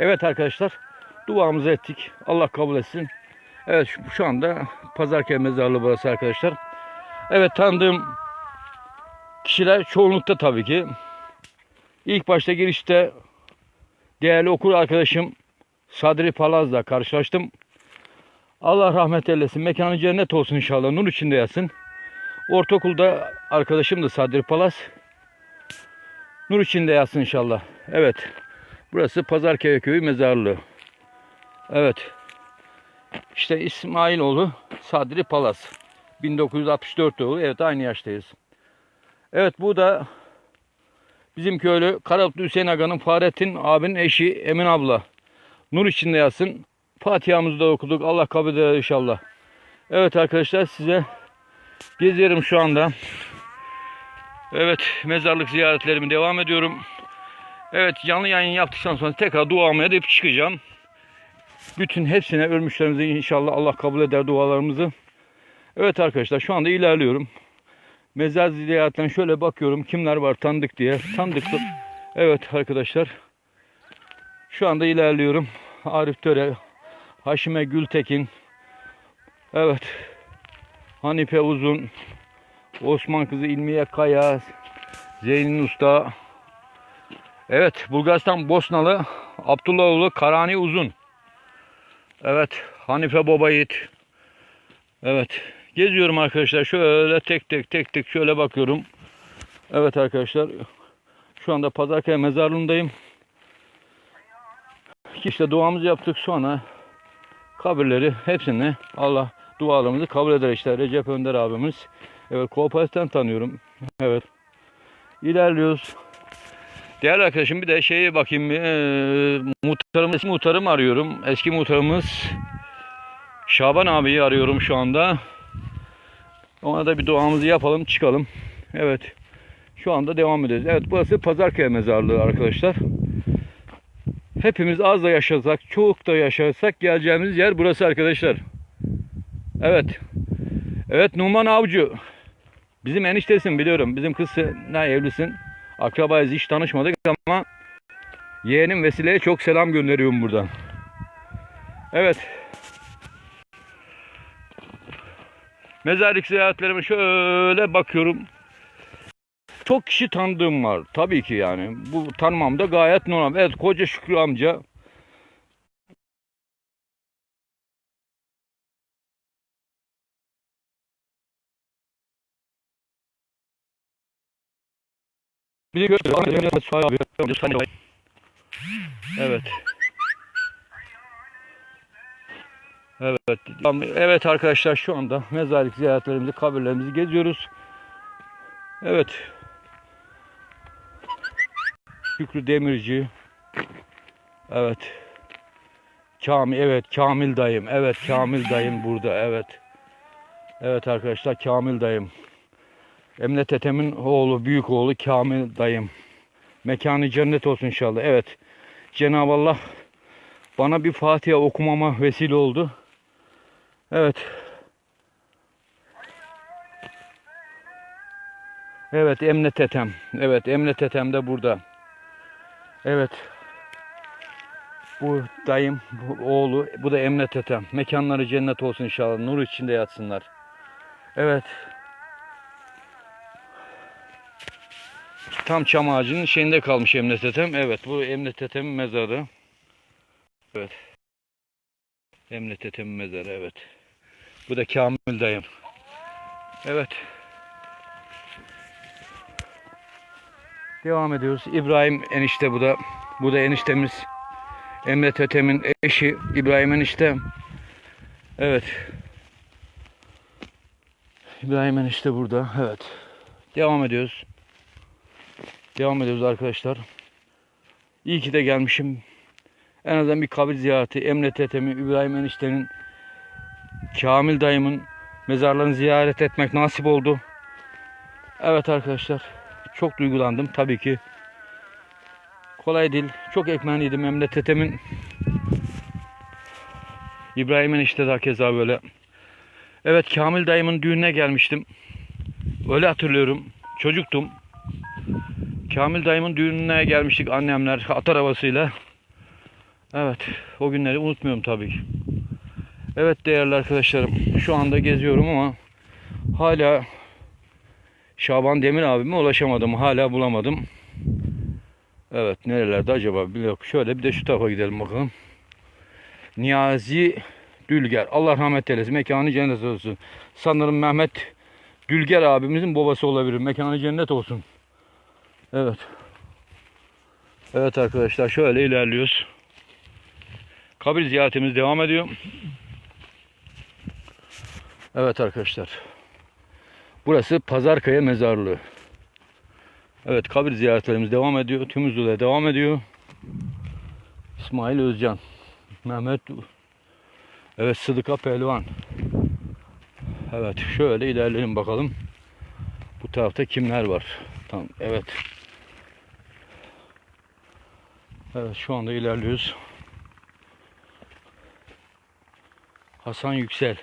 Evet arkadaşlar duamızı ettik. Allah kabul etsin. Evet şu, anda Pazarköy mezarlığı burası arkadaşlar. Evet tanıdığım kişiler çoğunlukta tabii ki. İlk başta girişte değerli okur arkadaşım Sadri Palaz'la karşılaştım. Allah rahmet eylesin. Mekanı cennet olsun inşallah. Nur içinde yatsın. Ortaokulda arkadaşım da Sadri Palaz. Nur içinde yatsın inşallah. Evet. Burası Pazarköy Köyü mezarlığı. Evet. İşte İsmailoğlu Sadri Palaz. 1964 doğumlu. Evet aynı yaştayız. Evet bu da bizim köylü Karabutlu Hüseyin Aga'nın Fahrettin abinin eşi Emin abla. Nur içinde yatsın. Fatiha'mızı da okuduk. Allah kabul eder inşallah. Evet arkadaşlar size geziyorum şu anda. Evet mezarlık ziyaretlerimi devam ediyorum. Evet canlı yayın yaptıktan sonra tekrar duamı edip çıkacağım. Bütün hepsine ölmüşlerimizi inşallah Allah kabul eder dualarımızı. Evet arkadaşlar şu anda ilerliyorum. Mezar ziyaretlerine şöyle bakıyorum kimler var tanıdık diye. Tanıdık. Evet arkadaşlar. Şu anda ilerliyorum. Arif Töre, Haşime Gültekin. Evet. Hanife Uzun, Osman kızı İlmiye Kaya, Zeynin Usta. Evet, Bulgaristan Bosnalı Abdullahoğlu Karani Uzun. Evet, Hanife Baba Yiğit. Evet, geziyorum arkadaşlar. Şöyle tek tek tek tek şöyle bakıyorum. Evet arkadaşlar, şu anda Pazarköy mezarlığındayım. İşte duamızı yaptık sonra kabirleri hepsini Allah dualarımızı kabul eder işte. Recep Önder abimiz. Evet kooperatiften tanıyorum. Evet. İlerliyoruz. Değerli arkadaşım bir de şeye bakayım. Ee, muhtarım, eski muhtarımı arıyorum. Eski muhtarımız Şaban abiyi arıyorum şu anda. Ona da bir duamızı yapalım çıkalım. Evet. Şu anda devam ediyoruz. Evet burası Pazarköy mezarlığı arkadaşlar. Hepimiz az da yaşasak, çok da yaşarsak geleceğimiz yer burası arkadaşlar. Evet. Evet Numan Avcı. Bizim eniştesin biliyorum. Bizim kız ne evlisin. Akrabayız hiç tanışmadık ama yeğenim Vesile'ye çok selam gönderiyorum buradan. Evet. Mezarlık ziyaretlerime şöyle bakıyorum. Çok kişi tanıdığım var. Tabii ki yani. Bu tanımam da gayet normal. Evet koca Şükrü amca. Bir de Evet. Evet. Evet arkadaşlar şu anda mezarlık ziyaretlerimizi, kabirlerimizi geziyoruz. Evet. Şükrü Demirci. Evet. Kamil evet Kamil dayım. Evet Kamil dayım burada. Evet. Evet arkadaşlar Kamil dayım. Emret Ethem'in oğlu, büyük oğlu Kamil dayım. Mekanı cennet olsun inşallah. Evet. Cenab-ı Allah bana bir Fatiha okumama vesile oldu. Evet. Evet Emret Ethem. Evet Emret Ethem de burada. Evet. Bu dayım, bu oğlu, bu da Emret Ethem. Mekanları cennet olsun inşallah. Nur içinde yatsınlar. Evet. Tam çam ağacının şeyinde kalmış Emret Ethem. Evet bu Emret Ethem'in mezarı. Evet. Emret Ethem'in mezarı evet. Bu da Kamil dayım. Evet. Devam ediyoruz. İbrahim enişte bu da. Bu da eniştemiz. Emret Ethem'in eşi İbrahim enişte. Evet. İbrahim enişte burada. Evet. Devam ediyoruz. Devam ediyoruz arkadaşlar. İyi ki de gelmişim. En azından bir kabir ziyareti. Emret Ethem'in, İbrahim eniştenin, Kamil dayımın mezarlarını ziyaret etmek nasip oldu. Evet arkadaşlar. Çok duygulandım tabii ki. Kolay değil. Çok ekmeğliydim Emret Ethem'in. İbrahim enişte de keza böyle. Evet Kamil dayımın düğününe gelmiştim. Öyle hatırlıyorum. Çocuktum. Kamil dayımın düğününe gelmiştik annemler at arabasıyla. Evet, o günleri unutmuyorum tabii. Evet değerli arkadaşlarım, şu anda geziyorum ama hala Şaban Demir abime ulaşamadım. Hala bulamadım. Evet, nerelerde acaba? Yok. Şöyle bir de şu tarafa gidelim bakalım. Niyazi Dülger. Allah rahmet eylesin. Mekanı cennet olsun. Sanırım Mehmet Dülger abimizin babası olabilir. Mekanı cennet olsun. Evet. Evet arkadaşlar şöyle ilerliyoruz. Kabir ziyaretimiz devam ediyor. Evet arkadaşlar. Burası Pazarkaya Mezarlığı. Evet kabir ziyaretlerimiz devam ediyor. Tümüzlü'de devam ediyor. İsmail Özcan. Mehmet Evet Sıdıka Pelvan. Evet şöyle ilerleyelim bakalım. Bu tarafta kimler var? Tamam evet. Evet şu anda ilerliyoruz. Hasan Yüksel.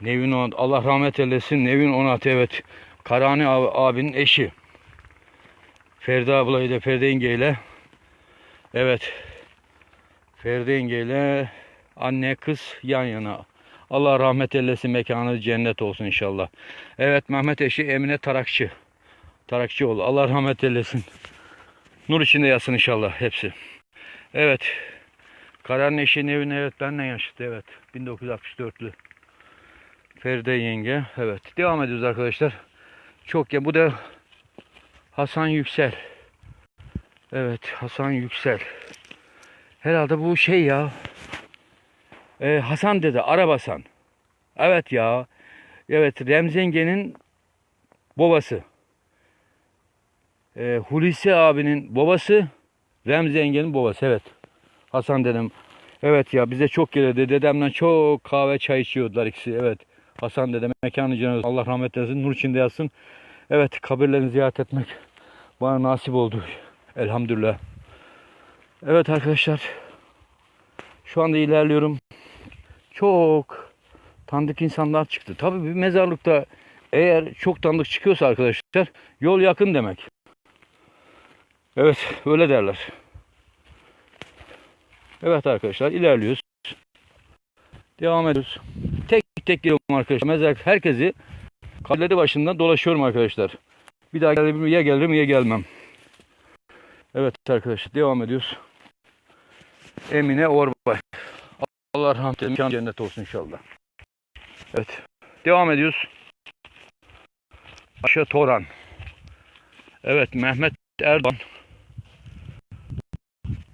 Nevin Onat. Allah rahmet eylesin. Nevin Onat evet. Karani abi, abinin eşi. Feride ablayı da Feride yengeyle. Evet. Feride yengeyle anne kız yan yana. Allah rahmet eylesin. Mekanı cennet olsun inşallah. Evet Mehmet eşi Emine Tarakçı. Tarakçıoğlu. Allah rahmet eylesin. Nur içinde yatsın inşallah hepsi. Evet. Karan'ın eşi Nevin evet benimle yaşıt evet. 1964'lü. Feride yenge. Evet. Devam ediyoruz arkadaşlar. Çok ya bu da Hasan Yüksel. Evet Hasan Yüksel. Herhalde bu şey ya. Ee, Hasan dedi. Arabasan. Evet ya. Evet Remzenge'nin babası. Ee, Hulusi abinin babası. Remzi Engel'in babası evet. Hasan dedem. Evet ya bize çok gelirdi. Dedemle çok kahve çay içiyordular ikisi. Evet. Hasan dedem mekanı cennet Allah rahmet eylesin. Nur içinde yatsın. Evet kabirlerini ziyaret etmek bana nasip oldu. Elhamdülillah. Evet arkadaşlar. Şu anda ilerliyorum. Çok tanıdık insanlar çıktı. Tabii bir mezarlıkta eğer çok tanıdık çıkıyorsa arkadaşlar yol yakın demek. Evet öyle derler. Evet arkadaşlar ilerliyoruz. Devam ediyoruz. Tek tek geliyorum arkadaşlar. Mezarlık herkesi kabirleri başından dolaşıyorum arkadaşlar. Bir daha gelirim ya gelirim ya gelmem. Evet arkadaşlar devam ediyoruz. Emine Orbay. Allah rahmet eylesin. Cennet olsun inşallah. Evet. Devam ediyoruz. Ayşe Toran. Evet Mehmet Erdoğan.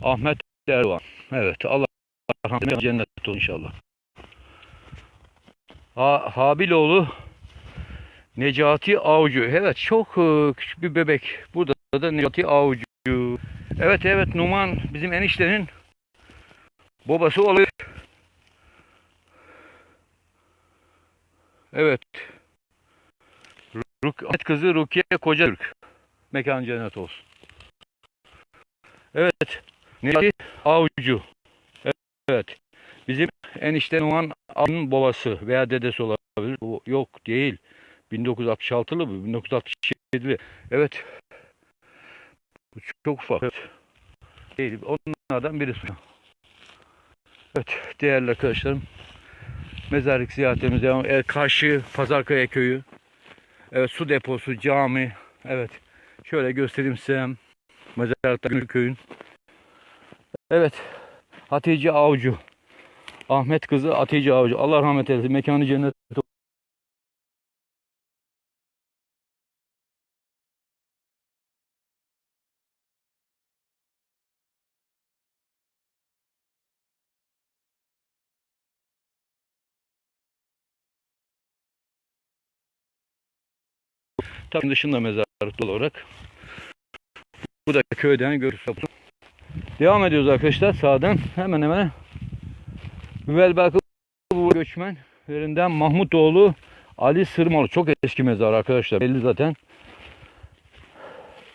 Ahmet Erdoğan. Evet Allah rahmet cennet olsun inşallah. Ha, Habiloğlu Necati Avcı. Evet çok e, küçük bir bebek. Burada da Necati Avcı. Evet evet Numan bizim eniştenin babası oluyor. Evet. Ruk Ahmet kızı Rukiye Kocatürk. Mekan cennet olsun. Evet. Necati Avcı. Evet. Bizim enişte Numan abinin babası veya dedesi olabilir. O yok değil. 1966'lı bu. 1967'li. Evet. Bu çok ufak. Evet. Değil. Onlardan birisi. Evet. Değerli arkadaşlarım. Mezarlık ziyaretimiz devam. Evet, karşı Pazarkaya köyü. Evet. Su deposu, cami. Evet. Şöyle göstereyim size. Mezarlıkta Gönül. Evet. Hatice Avcı. Ahmet kızı Hatice Avcı. Allah rahmet eylesin. Mekanı cennet Tabii dışında mezarlık olarak. Bu da köyden görürüz. Devam ediyoruz arkadaşlar sağdan. Hemen hemen Müvelbakı bu göçmenlerinden Mahmutoğlu Ali Sırmalı. Çok eski mezar arkadaşlar. Belli zaten.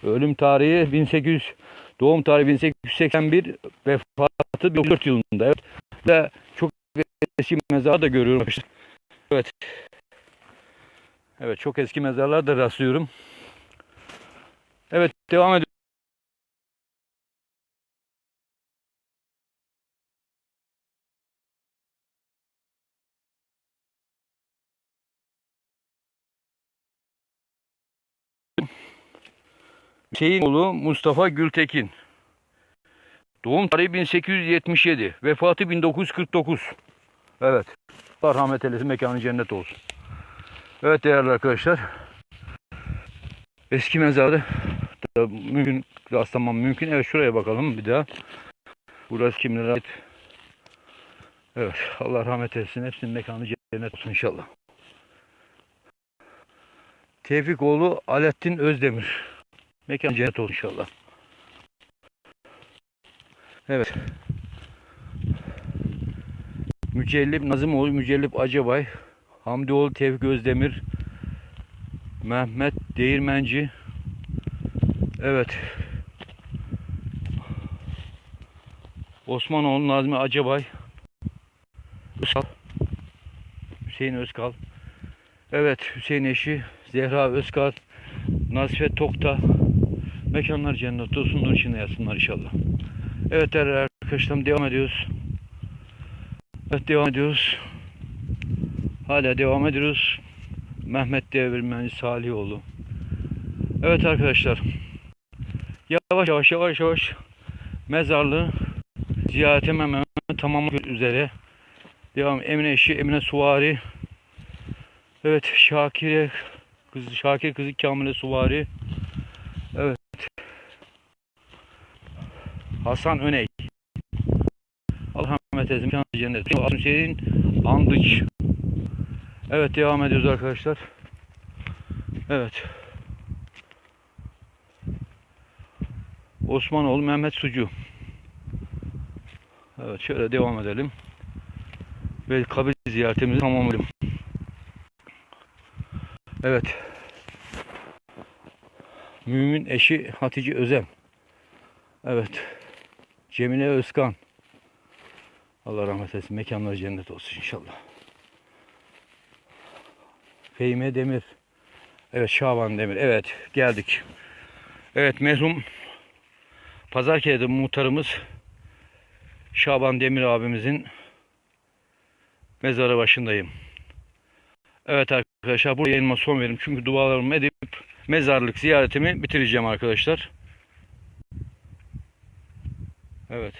Ölüm tarihi 1800 doğum tarihi 1881 vefatı 14 yılında. Evet. Ve çok eski mezar da görüyorum. arkadaşlar. Evet. Evet çok eski mezarlar da rastlıyorum. Evet devam ediyoruz. Hüseyinoğlu Mustafa Gültekin. Doğum tarihi 1877. Vefatı 1949. Evet. Allah rahmet eylesin. Mekanı cennet olsun. Evet değerli arkadaşlar. Eski mezarı da mümkün rastlamam mümkün. Evet şuraya bakalım bir daha. Burası kimlere ait? Evet. Allah rahmet eylesin. Hepsinin mekanı cennet olsun inşallah. Tevfikoğlu Alettin Özdemir. Mekan cennet olsun inşallah. Evet. Mücellip Nazımoğlu Mücellip Acabay. Hamdioğlu Tevfik Özdemir. Mehmet Değirmenci. Evet. Osmanoğlu Nazmi Acabay. Özkal. Hüseyin Özkal. Evet Hüseyin eşi Zehra Özkal. Nazife Tokta. Mekanlar cennet olsun. Nur içinde yatsınlar inşallah. Evet değerli arkadaşlarım devam ediyoruz. Evet devam ediyoruz. Hala devam ediyoruz. Mehmet Devirmen Salihoğlu. Evet arkadaşlar. Yavaş yavaş yavaş yavaş mezarlığı ziyaretim hemen tamamlamak üzere. Devam Emine eşi Emine Suvari. Evet Şakir'e kız Şakir kızı Kamile Suvari. Evet. Hasan Öney. Allah rahmet eylesin. mekanı Cennet. Hüseyin Andıç. Evet devam ediyoruz arkadaşlar. Evet. Osmanoğlu Mehmet Sucu. Evet şöyle devam edelim. Ve kabir ziyaretimizi tamamlayalım. Evet. Mümin eşi Hatice Özem. Evet. Cemile Özkan. Allah rahmet eylesin. Mekanları cennet olsun inşallah. Fehime Demir. Evet Şaban Demir. Evet geldik. Evet merhum Pazarköy'de muhtarımız Şaban Demir abimizin mezarı başındayım. Evet arkadaşlar bu yayınıma son verim. Çünkü dualarımı edip mezarlık ziyaretimi bitireceğim arkadaşlar. Evet.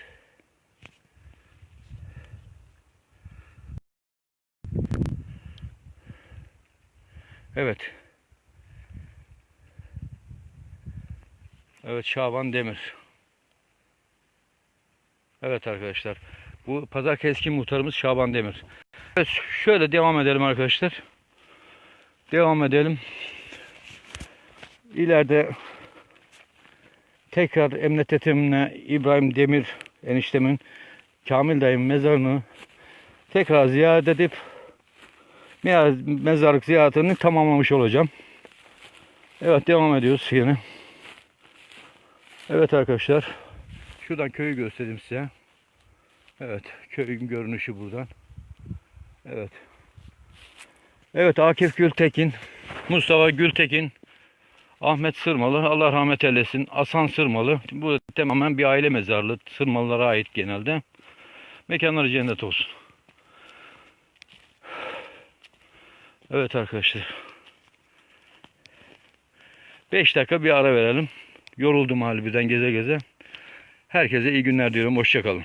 Evet. Evet Şaban Demir. Evet arkadaşlar. Bu pazar keskin muhtarımız Şaban Demir. Evet şöyle devam edelim arkadaşlar. Devam edelim. İleride tekrar emniyet etimine İbrahim Demir eniştemin Kamil dayım mezarını tekrar ziyaret edip me- mezarlık ziyaretini tamamlamış olacağım. Evet devam ediyoruz yine. Evet arkadaşlar. Şuradan köyü göstereyim size. Evet köyün görünüşü buradan. Evet. Evet Akif Gültekin, Mustafa Gültekin, Ahmet Sırmalı, Allah rahmet eylesin. Hasan Sırmalı. Bu tamamen bir aile mezarlığı. Sırmalılara ait genelde. Mekanları cennet olsun. Evet arkadaşlar. 5 dakika bir ara verelim. Yoruldum hali birden geze geze. Herkese iyi günler diyorum. Hoşçakalın.